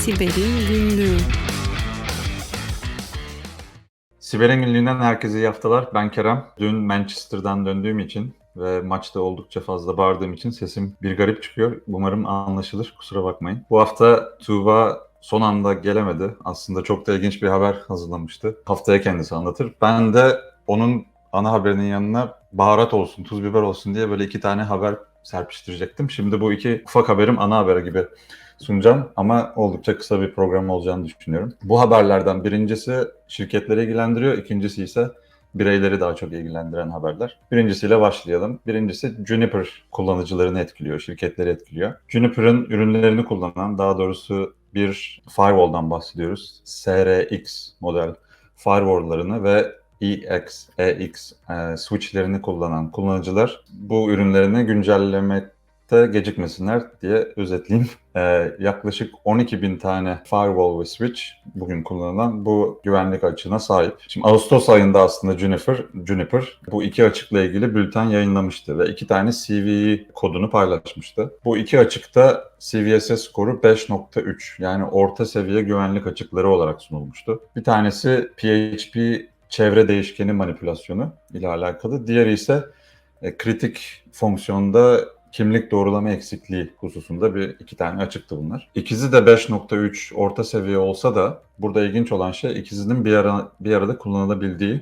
Siber'in günlüğü. Siber'in günlüğünden herkese iyi haftalar. Ben Kerem. Dün Manchester'dan döndüğüm için ve maçta oldukça fazla bağırdığım için sesim bir garip çıkıyor. Umarım anlaşılır. Kusura bakmayın. Bu hafta Tuğba son anda gelemedi. Aslında çok da ilginç bir haber hazırlamıştı. Haftaya kendisi anlatır. Ben de onun ana haberinin yanına baharat olsun, tuz biber olsun diye böyle iki tane haber serpiştirecektim. Şimdi bu iki ufak haberim ana haber gibi sunacağım ama oldukça kısa bir program olacağını düşünüyorum. Bu haberlerden birincisi şirketleri ilgilendiriyor, ikincisi ise bireyleri daha çok ilgilendiren haberler. Birincisiyle başlayalım. Birincisi Juniper kullanıcılarını etkiliyor, şirketleri etkiliyor. Juniper'ın ürünlerini kullanan, daha doğrusu bir firewall'dan bahsediyoruz. SRX model firewall'larını ve EX, EX e, switchlerini kullanan kullanıcılar bu ürünlerini güncellemekte gecikmesinler diye özetleyeyim. E, yaklaşık 12 bin tane firewall ve switch bugün kullanılan bu güvenlik açığına sahip. Şimdi Ağustos ayında aslında Juniper, Juniper bu iki açıkla ilgili bülten yayınlamıştı ve iki tane CVE kodunu paylaşmıştı. Bu iki açıkta CVSS skoru 5.3 yani orta seviye güvenlik açıkları olarak sunulmuştu. Bir tanesi PHP çevre değişkeni manipülasyonu ile alakalı. Diğeri ise e, kritik fonksiyonda kimlik doğrulama eksikliği hususunda bir iki tane açıktı bunlar. İkisi de 5.3 orta seviye olsa da burada ilginç olan şey ikisinin bir, ara, bir arada kullanılabildiği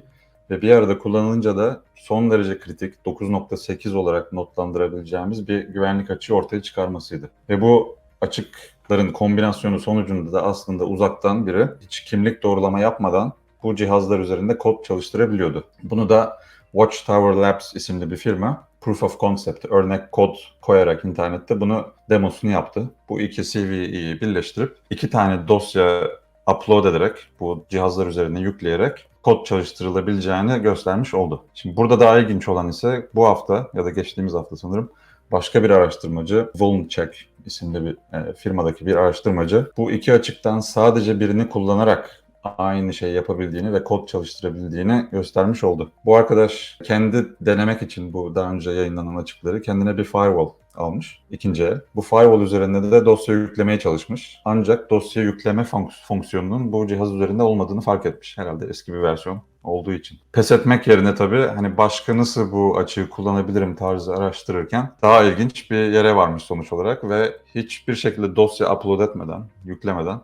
ve bir arada kullanılınca da son derece kritik 9.8 olarak notlandırabileceğimiz bir güvenlik açığı ortaya çıkarmasıydı. Ve bu açıkların kombinasyonu sonucunda da aslında uzaktan biri hiç kimlik doğrulama yapmadan bu cihazlar üzerinde kod çalıştırabiliyordu. Bunu da Watchtower Labs isimli bir firma proof of concept, örnek kod koyarak internette bunu demosunu yaptı. Bu iki CVE'yi birleştirip iki tane dosya upload ederek, bu cihazlar üzerine yükleyerek kod çalıştırılabileceğini göstermiş oldu. Şimdi burada daha ilginç olan ise bu hafta ya da geçtiğimiz hafta sanırım başka bir araştırmacı, Vulncheck isimli bir e, firmadaki bir araştırmacı bu iki açıktan sadece birini kullanarak aynı şeyi yapabildiğini ve kod çalıştırabildiğini göstermiş oldu. Bu arkadaş kendi denemek için bu daha önce yayınlanan açıkları kendine bir firewall almış ikinci el. Bu firewall üzerinde de dosya yüklemeye çalışmış. Ancak dosya yükleme fonks- fonksiyonunun bu cihaz üzerinde olmadığını fark etmiş. Herhalde eski bir versiyon olduğu için. Pes etmek yerine tabii hani başka nasıl bu açığı kullanabilirim tarzı araştırırken daha ilginç bir yere varmış sonuç olarak ve hiçbir şekilde dosya upload etmeden, yüklemeden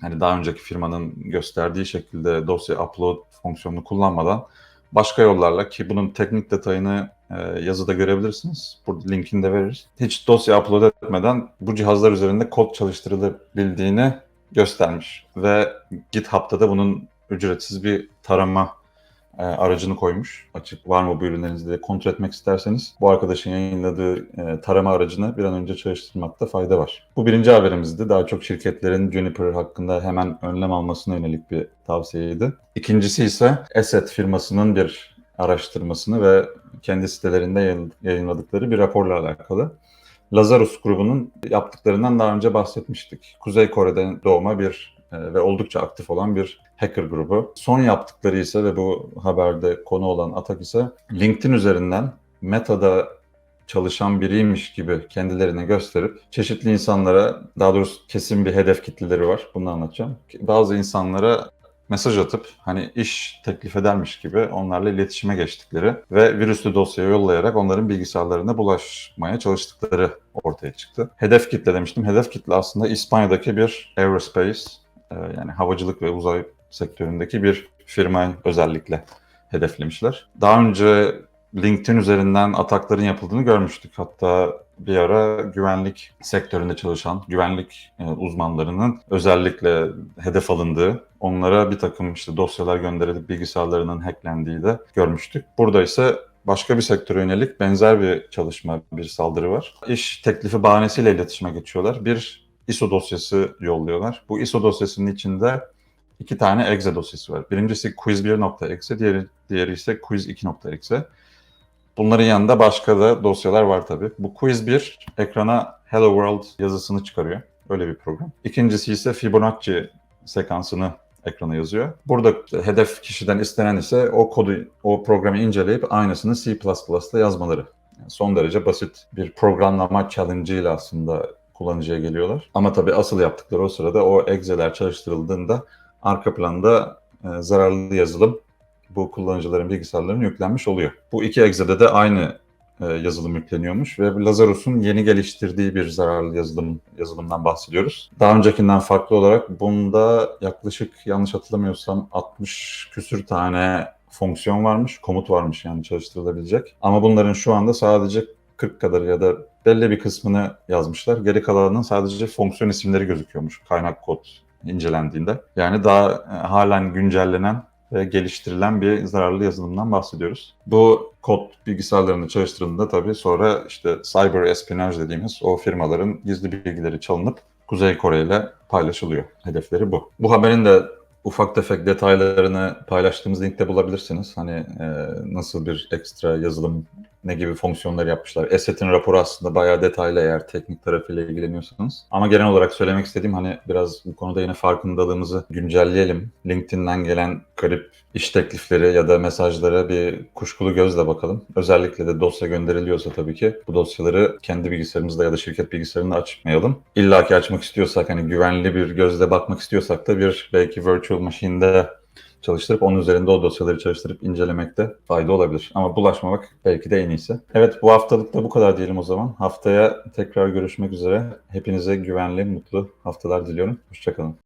hani daha önceki firmanın gösterdiği şekilde dosya upload fonksiyonunu kullanmadan başka yollarla ki bunun teknik detayını e, yazıda görebilirsiniz. Burada linkini de veririz. Hiç dosya upload etmeden bu cihazlar üzerinde kod çalıştırılabildiğini göstermiş. Ve GitHub'da da bunun ücretsiz bir tarama e, aracını koymuş. Açık var mı bu ürünlerinizi diye kontrol etmek isterseniz bu arkadaşın yayınladığı e, tarama aracını bir an önce çalıştırmakta fayda var. Bu birinci haberimizdi. Daha çok şirketlerin Juniper hakkında hemen önlem almasına yönelik bir tavsiyeydi. İkincisi ise Asset firmasının bir araştırmasını ve kendi sitelerinde yayınladıkları bir raporla alakalı. Lazarus grubunun yaptıklarından daha önce bahsetmiştik. Kuzey Kore'den doğma bir ve oldukça aktif olan bir hacker grubu. Son yaptıkları ise ve bu haberde konu olan atak ise LinkedIn üzerinden Meta'da çalışan biriymiş gibi kendilerine gösterip çeşitli insanlara daha doğrusu kesin bir hedef kitleleri var. Bunu anlatacağım. Bazı insanlara mesaj atıp hani iş teklif edermiş gibi onlarla iletişime geçtikleri ve virüslü dosyayı yollayarak onların bilgisayarlarına bulaşmaya çalıştıkları ortaya çıktı. Hedef kitle demiştim. Hedef kitle aslında İspanya'daki bir aerospace yani havacılık ve uzay sektöründeki bir firmayı özellikle hedeflemişler. Daha önce LinkedIn üzerinden atakların yapıldığını görmüştük. Hatta bir ara güvenlik sektöründe çalışan güvenlik e, uzmanlarının özellikle hedef alındığı, onlara bir takım işte dosyalar gönderilip bilgisayarlarının hacklendiği de görmüştük. Burada ise başka bir sektöre yönelik benzer bir çalışma, bir saldırı var. İş teklifi bahanesiyle iletişime geçiyorlar. Bir ISO dosyası yolluyorlar. Bu ISO dosyasının içinde iki tane exe dosyası var. Birincisi quiz1.exe, diğeri, diğeri ise quiz2.exe. Bunların yanında başka da dosyalar var tabii. Bu quiz 1 ekrana Hello World yazısını çıkarıyor. Öyle bir program. İkincisi ise Fibonacci sekansını ekrana yazıyor. Burada hedef kişiden istenen ise o kodu, o programı inceleyip aynısını C++'da yazmaları. Yani son derece basit bir programlama challenge ile aslında kullanıcıya geliyorlar. Ama tabii asıl yaptıkları o sırada o egzeler çalıştırıldığında arka planda e, zararlı yazılım bu kullanıcıların bilgisayarlarına yüklenmiş oluyor. Bu iki egzede de aynı e, yazılım yükleniyormuş ve Lazarus'un yeni geliştirdiği bir zararlı yazılım yazılımdan bahsediyoruz. Daha öncekinden farklı olarak bunda yaklaşık yanlış hatırlamıyorsam 60 küsür tane fonksiyon varmış, komut varmış yani çalıştırılabilecek. Ama bunların şu anda sadece 40 kadar ya da belli bir kısmını yazmışlar. Geri kalanının sadece fonksiyon isimleri gözüküyormuş kaynak kod incelendiğinde. Yani daha e, halen güncellenen ve geliştirilen bir zararlı yazılımdan bahsediyoruz. Bu kod bilgisayarlarında çalıştırıldığında tabii sonra işte cyber espionage dediğimiz o firmaların gizli bilgileri çalınıp Kuzey Kore ile paylaşılıyor. Hedefleri bu. Bu haberin de ufak tefek detaylarını paylaştığımız linkte bulabilirsiniz. Hani e, nasıl bir ekstra yazılım, ne gibi fonksiyonlar yapmışlar. Eset'in raporu aslında bayağı detaylı eğer teknik tarafıyla ilgileniyorsanız. Ama genel olarak söylemek istediğim hani biraz bu konuda yine farkındalığımızı güncelleyelim. LinkedIn'den gelen garip iş teklifleri ya da mesajlara bir kuşkulu gözle bakalım. Özellikle de dosya gönderiliyorsa tabii ki bu dosyaları kendi bilgisayarımızda ya da şirket bilgisayarında açmayalım. İlla ki açmak istiyorsak hani güvenli bir gözle bakmak istiyorsak da bir belki virtual machine'de çalıştırıp onun üzerinde o dosyaları çalıştırıp incelemekte fayda olabilir. Ama bulaşmamak belki de en iyisi. Evet bu haftalık da bu kadar diyelim o zaman. Haftaya tekrar görüşmek üzere. Hepinize güvenli, mutlu haftalar diliyorum. Hoşçakalın.